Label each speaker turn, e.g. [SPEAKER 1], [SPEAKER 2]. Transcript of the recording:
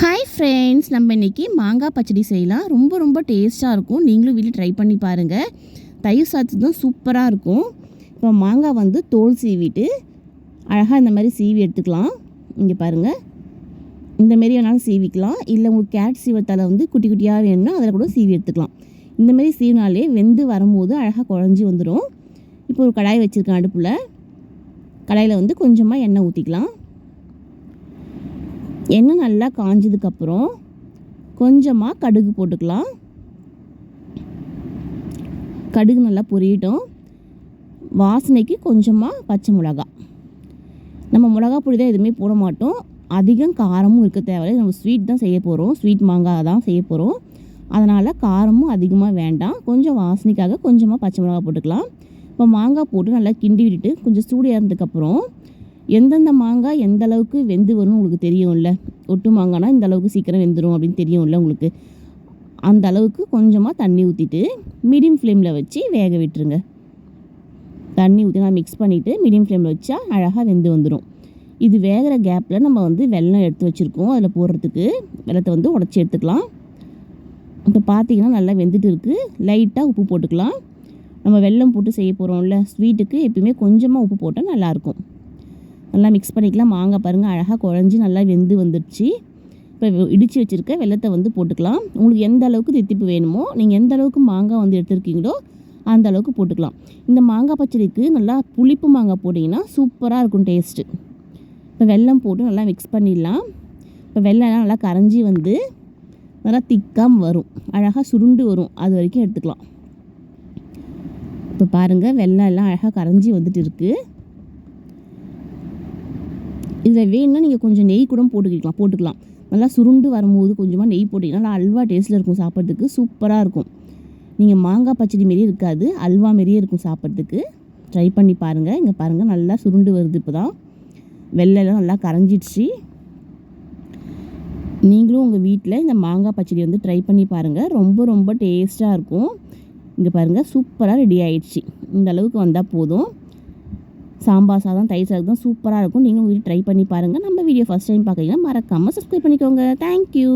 [SPEAKER 1] Hi friends நம்ம இன்றைக்கி மாங்காய் பச்சடி செய்யலாம். ரொம்ப ரொம்ப டேஸ்ட்டாக இருக்கும். நீங்களும் வீட்டில் ட்ரை பண்ணி பாருங்கள் தயிர் சாத்து தான் சூப்பராக இருக்கும். இப்போ மாங்காய் வந்து தோல் சீவிட்டு அழகாக இந்த மாதிரி சீவி எடுத்துக்கலாம். இங்கே பாருங்கள் இந்த மாரி வேணாலும் சீவிக்கலாம். இல்லை உங்களுக்கு கேட் சீவத்தால் வந்து குட்டி குட்டியாக வேணும்னா அதில் கூட சீவி எடுத்துக்கலாம். இந்த மாதிரி சீவினாலே வெந்து வரும்போது அழகாக குழஞ்சி வந்துடும் இப்போ ஒரு கடாய் வச்சுருக்கேன் அடுப்பில். கடாயில் வந்து கொஞ்சமாக எண்ணெய் ஊற்றிக்கலாம் எண்ணெய் நல்லா காஞ்சதுக்கப்புறம் கொஞ்சமாக கடுகு போட்டுக்கலாம். கடுகு நல்லா பொரியட்டும். வாசனைக்கு கொஞ்சமாக பச்சை மிளகா. நம்ம மிளகா பொடி தான் எதுவுமே போட மாட்டோம். அதிகம் காரமும் இருக்க தேவையில்லை. நம்ம ஸ்வீட் தான் செய்ய போகிறோம் ஸ்வீட் மாங்காய் தான் செய்ய போகிறோம் அதனால் காரமும் அதிகமாக வேண்டாம். கொஞ்சம் வாசனைக்காக கொஞ்சமாக பச்சை மிளகா போட்டுக்கலாம். இப்போ மாங்காய் போட்டு நல்லா கிண்டி விட்டுட்டு கொஞ்சம் சூடு இறந்ததுக்கப்புறம் எந்தெந்த மாங்காய் எந்த அளவுக்கு வெந்து வரும்னு உங்களுக்கு தெரியும்ல? ஒட்டு மாங்காய்னா இந்த அளவுக்கு சீக்கிரம் வெந்துடும் அப்படின்னு தெரியும்ல உங்களுக்கு? அந்த அளவுக்கு கொஞ்சமாக தண்ணி ஊற்றிட்டு மீடியம் ஃப்ளேமில் வச்சு வேக விட்டுருங்க. தண்ணி ஊற்றி நான் மிக்ஸ் பண்ணிவிட்டு மீடியம் ஃப்ளேமில் வச்சா அழகாக வெந்து வந்துடும் இது வேகிற கேப்பில் நம்ம வந்து வெள்ளம் எடுத்து வச்சுருக்கோம். அதில் போடுறதுக்கு வெள்ளத்தை வந்து உடச்சி எடுத்துக்கலாம். இப்போ பார்த்தீங்கன்னா நல்லா வெந்துட்டு இருக்குது லைட்டாக உப்பு போட்டுக்கலாம். நம்ம வெல்லம் போட்டு செய்ய போகிறோம்ல ஸ்வீட்டுக்கு எப்பயுமே கொஞ்சமாக உப்பு போட்டால் நல்லாயிருக்கும் நல்லா மிக்ஸ் பண்ணிக்கலாம். மாங்காய் பாருங்கள் அழகாக குழஞ்சி நல்லா வெந்து வந்துடுச்சு. இப்போ இடித்து வச்சுருக்க வெள்ளத்தை வந்து போட்டுக்கலாம். உங்களுக்கு எந்த அளவுக்கு தித்திப்பு வேணுமோ நீங்கள் எந்த அளவுக்கு மாங்காய் வந்து எடுத்துருக்கீங்களோ அந்த அளவுக்கு போட்டுக்கலாம். இந்த மாங்காய் பச்சடிக்கு நல்லா புளிப்பு மாங்காய் போட்டிங்கன்னா சூப்பராக இருக்கும் டேஸ்ட்டு இப்போ வெல்லம் போட்டு நல்லா மிக்ஸ் பண்ணிடலாம். இப்போ வெள்ளம்லாம் நல்லா கரைஞ்சி வந்து நல்லா திக்காக வரும். அழகாக சுருண்டு வரும். அது வரைக்கும் எடுத்துக்கலாம். இப்போ பாருங்கள் வெள்ளம் எல்லாம் அழகாக கரைஞ்சி வந்துட்டு இருக்குது இதில் வேணும்னா நீங்கள் கொஞ்சம் நெய் கூட போட்டுக்கலாம் போட்டுக்கலாம். நல்லா சுருண்டு வரும்போது கொஞ்சமாக நெய் போட்டிங்கன்னா நல்லா அல்வா டேஸ்ட்டில் இருக்கும் சாப்பிட்றதுக்கு. சூப்பராக இருக்கும். நீங்கள் மாங்காய் பச்சடி மாரியே இருக்காது. அல்வா மாரியே இருக்கும் சாப்பிட்றதுக்கு. ட்ரை பண்ணி பாருங்கள் இங்கே பாருங்கள் நல்லா சுருண்டு வருது இப்போ தான் வெள்ளெல்லாம் நல்லா கரைஞ்சிடுச்சு. நீங்களும் உங்கள் வீட்டில் இந்த மாங்காய் பச்சடி வந்து ட்ரை பண்ணி பாருங்கள் ரொம்ப ரொம்ப டேஸ்ட்டாக இருக்கும். இங்கே பாருங்கள் சூப்பராக ரெடி ஆயிடுச்சு. இந்த அளவுக்கு வந்தால் போதும். சாம்பார் சாதம் தயிர் சாதம் சூப்பராக இருக்கும். நீங்களும் வீட்டு ட்ரை பண்ணி பாருங்கள் நம்ம வீடியோ ஃபஸ்ட் டைம் பார்க்குறீங்கன்னா மறக்காமல் சப்ஸ்கிரைப் பண்ணிக்கோங்க. தேங்க்யூ